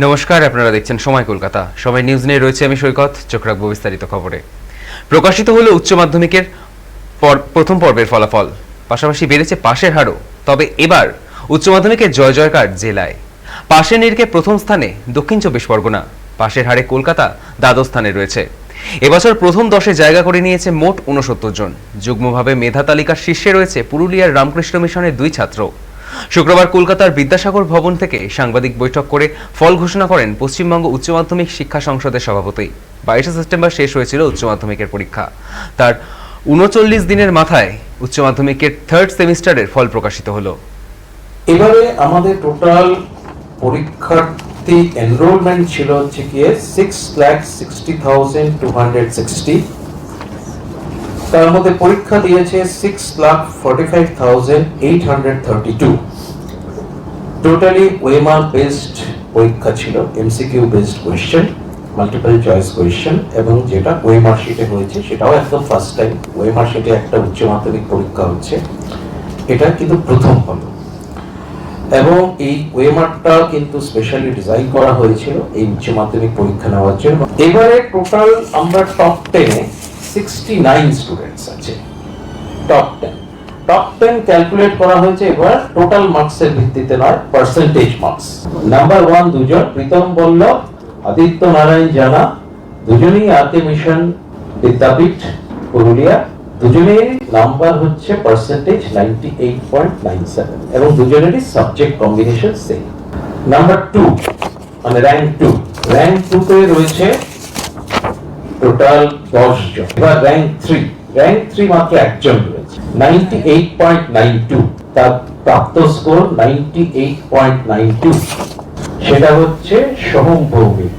নমস্কার, আপনারা দেখছেন সময় কলকাতা। সময় নিউজ নিয়ে রয়েছে, আমি সৈকত, চোখ রাখব বিস্তারিত খবরে। প্রকাশিত হলো উচ্চ মাধ্যমিকের প্রথম পর্বের ফলাফল। পাশাপাশি বেড়েছে পাশের হারও। তবে এবার উচ্চ মাধ্যমিকের জয় জয়কার জেলায়। পাশের নিরকে প্রথম স্থানে দক্ষিণ চব্বিশ পরগনা। পাশের হারে কলকাতা দ্বাদশ স্থানে রয়েছে। এবছর প্রথম দশে জায়গা করে নিয়েছে মোট উনসত্তর জন। যুগ্মভাবে মেধা তালিকার শীর্ষে রয়েছে পুরুলিয়ার রামকৃষ্ণ মিশনের দুই ছাত্র। শুক্রবার কলকাতার বিদ্যাসাগর ভবন থেকে সাংবাদিক বৈঠক করে ফল ঘোষণা করেন পশ্চিমবঙ্গ উচ্চ মাধ্যমিক শিক্ষা সংসদের সভাপতি। বাইশে সেপ্টেম্বর শেষ হয়েছিল উচ্চ মাধ্যমিকের পরীক্ষা। তার উনচল্লিশ দিনের মাথায় উচ্চ মাধ্যমিকের থার্ড সেমিস্টারের ফল প্রকাশিত হলো। এবারে আমাদের টোটাল পরীক্ষার্থী এনরোলমেন্ট ছিল হচ্ছে গিয়ে six lakh sixty thousand two hundred sixty তার মধ্যে পরীক্ষা দিয়েছে six lakh forty five thousand totally OMR based পরীক্ষা ছিল MCQ based question multiple choice question এবং যেটা ওয়েমার শিটে হয়েছে, সেটাও একদম ফার্স্ট টাইম ওয়েমার শিটে একটা উচ্চ মাধ্যমিক পরীক্ষা হচ্ছে। এটা কিন্তু প্রথম হলো। এবং এই ওয়েমারটা কিন্তু স্পেশালি ডিজাইন করা হয়েছিল এই উচ্চ মাধ্যমিক পরীক্ষা নেওয়ার জন্য। এবারে টোটাল আমরা টপ টেনে সিক্সটি নাইন স্টুডেন্টস আছে। Top ten top ten calculate করা হয়েছে এবার টোটাল মার্কসের ভিত্তিতে নয় পার্সেন্টেজ মার্কস নাম্বার ওয়ান দুজন, প্রীতম বল্লভ আদিত্য নারায়ণ জানা, দুজনেই আরকে মিশন বিদ্যাপীঠ, পুরুলিয়া দুজনের নাম্বার হচ্ছে percentage ninety eight point nine seven এবং দুজনেরই subject combination same number two মানে র্যাঙ্ক টু র্যাঙ্ক টু তে রয়েছে টোটাল দশ জন এবার র্যাঙ্ক থ্রি র্যাঙ্ক থ্রি মাত্র একজন রয়েছে। Ninety eight point nine two তার প্রাপ্ত score ninety eight point nine two সেটা হচ্ছে সোহম ভৌমিক